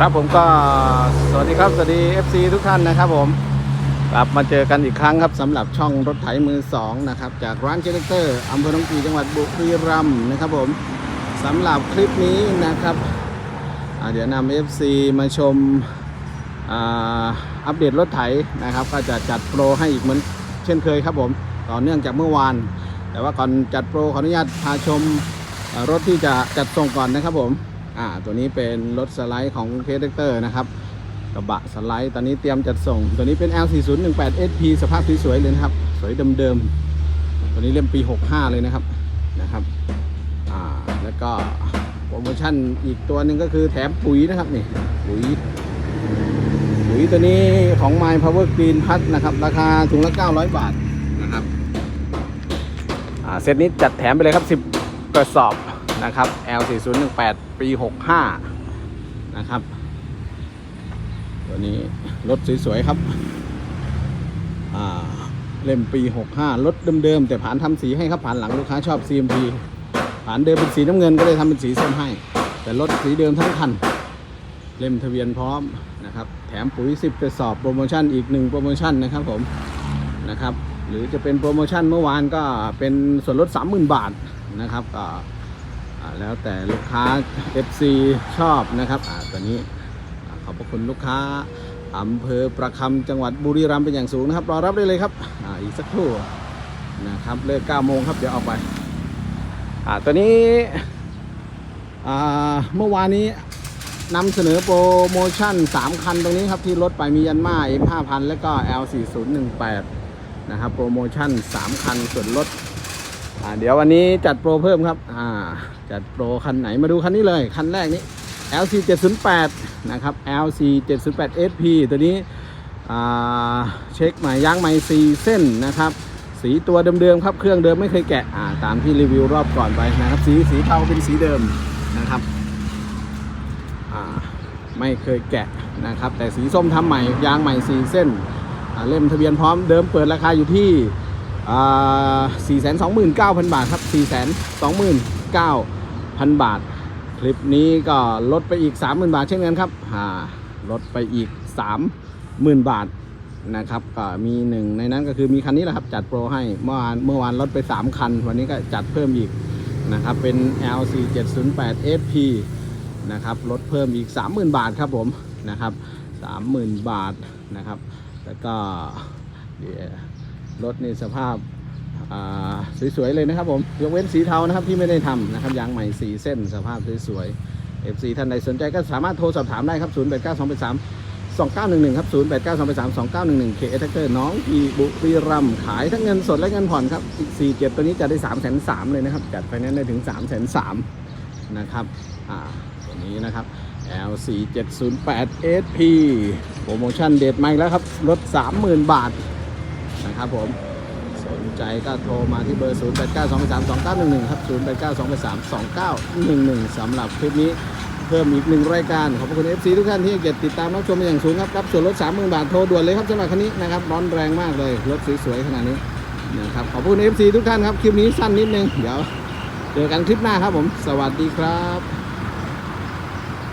ครับผมก็สวัสดีครับ สวัสดี FC ทุกท่านนะครับผมกลับมาเจอกันอีกครั้งครับสำหรับช่องรถไถมือสองนะครับจากร้านเจเนเตอร์อำเภอหนองกีจังหวัดบุรีรัมย์นะครับผมสำหรับคลิปนี้นะครับเดี๋ยวนำ FC มาชมอัปเดตรถไถนะครับ ก็จะจัดโปรให้อีกเหมือนเช่นเคยครับผมต่อเนื่องจากเมื่อวาน แต่ว่าก่อนจัดโปรขออนุญาตพาชมรถที่จะจัดส่งก่อนนะครับผม อ่าตัวนี้เป็นรถสไลด์ของเคสเตอร์นะครับกระบะสไลด์ตอนนี้เตรียมจัดส่ง ตัวนี้เป็น L4018 SP สภาพสวยๆเลยนะครับ สวยเดิมๆตัวนี้เล่มปี 65 เลยนะครับนะครับอ่าแล้วก็โปรโมชั่นอีกตัวหนึ่งก็คือแถมปุ๋ยนะครับนี่ปุ๋ยปุ๋ยตัวนี้ของ My Power Green พัดนะครับ ราคาถุงละ 900 บาทนะครับอ่าเซตนี้จัดแถมไปเลยครับ 10กระสอบ นะครับ L4018 ปี 65 นะครับ ตัวนี้รถสวยๆครับเล่มปี 65 รถเดิมๆ แต่ผ่านทำสีให้ครับผ่านหลังลูกค้าชอบ CMP ผ่านเดิมเป็นสีน้ำเงินก็เลยทำเป็นสีส้มให้ แต่รถสีเดิมทั้งคัน เล่มทะเบียนพร้อมนะครับ แถมปุ๋ย 10กระสอบโปรโมชั่นอีกหนึ่งโปรโมชั่นนะครับผมนะครับหรือจะเป็นโปรโมชั่นเมื่อวานก็เป็นส่วนลด 30,000 บาทนะครับก็อ่า แล้วแต่ลูกค้า FC ชอบนะครับอ่าตอนนี้ขอบพระคุณลูกค้าอำเภอประคำจังหวัดบุรีรัมย์เป็นอย่างสูงนะครับ รอรับได้เลยครับออีกสักครู่นะครับเลิก9โมงครับเดี๋ยวเอาไปอ่าตัวนี้เมื่อวานนี้นำเสนอโปรโมชั่น 3 คันตรงนี้ครับ ที่ลดไปมียันมา M5000 แล้วก็ L4018 นะครับโปรโมชั่น 3 คันส่วนลด อ่าเดี๋ยววันนี้จัดโปรเพิ่มครับอ่าจัดโปรคันไหนมาดูคันนี้เลย คันแรกนี้ LC 708นะครับ LC 708 SP ตัวนี้อ่าเช็คใหม่ยางใหม่4เส้นนะครับ สีตัวเดิมๆครับเครื่องเดิมไม่เคยแกะอ่าตามที่รีวิวรอบก่อนไปนะครับ สีสีเทาเป็นสีเดิมนะครับอ่าไม่เคยแกะนะครับ แต่สีส้มทำใหม่ยางใหม่4เส้นเล่มทะเบียนพร้อมเดิมเปิดราคาอยู่ที่ สี่แสนสองหมื่นเก้าพันบาทครับสี่แสนสองหมื่นเก้าพันบาท คลิปนี้ก็ลดไปอีกสามหมื่นบาทเช่นกันครับลดไปอีกสามหมื่นบาทนะครับก็มีหนึ่งในนั้นก็คือมีคันนี้แหละครับ จัดโปรให้เมื่อวานเมื่อวานลดไป 3 คัน วันนี้ก็จัดเพิ่มอีกนะครับเป็น LC 708 FP นะครับลดเพิ่มอีก 30,000 บาทครับผมนะครับ30,000 บาทนะครับ แล้วก็เดี๋ยว รถในสภาพาสวยๆเลยนะครับผมยกเว้นสีเทานะครับที่ไม่ได้ทำนะครับยางใหม่4เส้นสภาพสวยๆ FC ท่านใดสนใจก็สามารถโทรสอบถามได้ครับ 0 8 9 2 8 3 2911 ครับ 0 8 9 2 8 3 2911 k เอทเตอร์น้องอีบุรีรัมขายทั้งเงินสดและเงินผ่อนครับอีก4เจ็ดตัวนี้จะได้ 3 3 0 0 0เลยนะครับ จัดไฟแนนซ์ได้ถึง 3 3 0 0 0นะครับอ่าตัวนี้นะครับ LC 708 SP โปรโมชั่นเด็ดใหม่แล้วครับลด30,000 บาท นะครับผมสนใจก็โทรมาที่เบอร์ 0 8 9 2 3 2 9 1 1 ครับ 0 8 9 2 3 2 9 1 1สำหรับคลิปนี้เพิ่มอีกหนึ่งรายการ ขอบคุณ FC ทุกท่านที่เกียรติติดตามรับชมอย่างสูงครับรับส่วนลด 30,000 บาท โทรด่วนเลยครับสำหรับคันนี้นะครับร้อนแรงมากเลยรถสวยๆขนาดนี้นะครับขอบคุณ FC ทุกท่านครับ คลิปนี้สั้นนิดนึง เดี๋ยวเจอกันคลิปหน้าครับผม สวัสดีครับ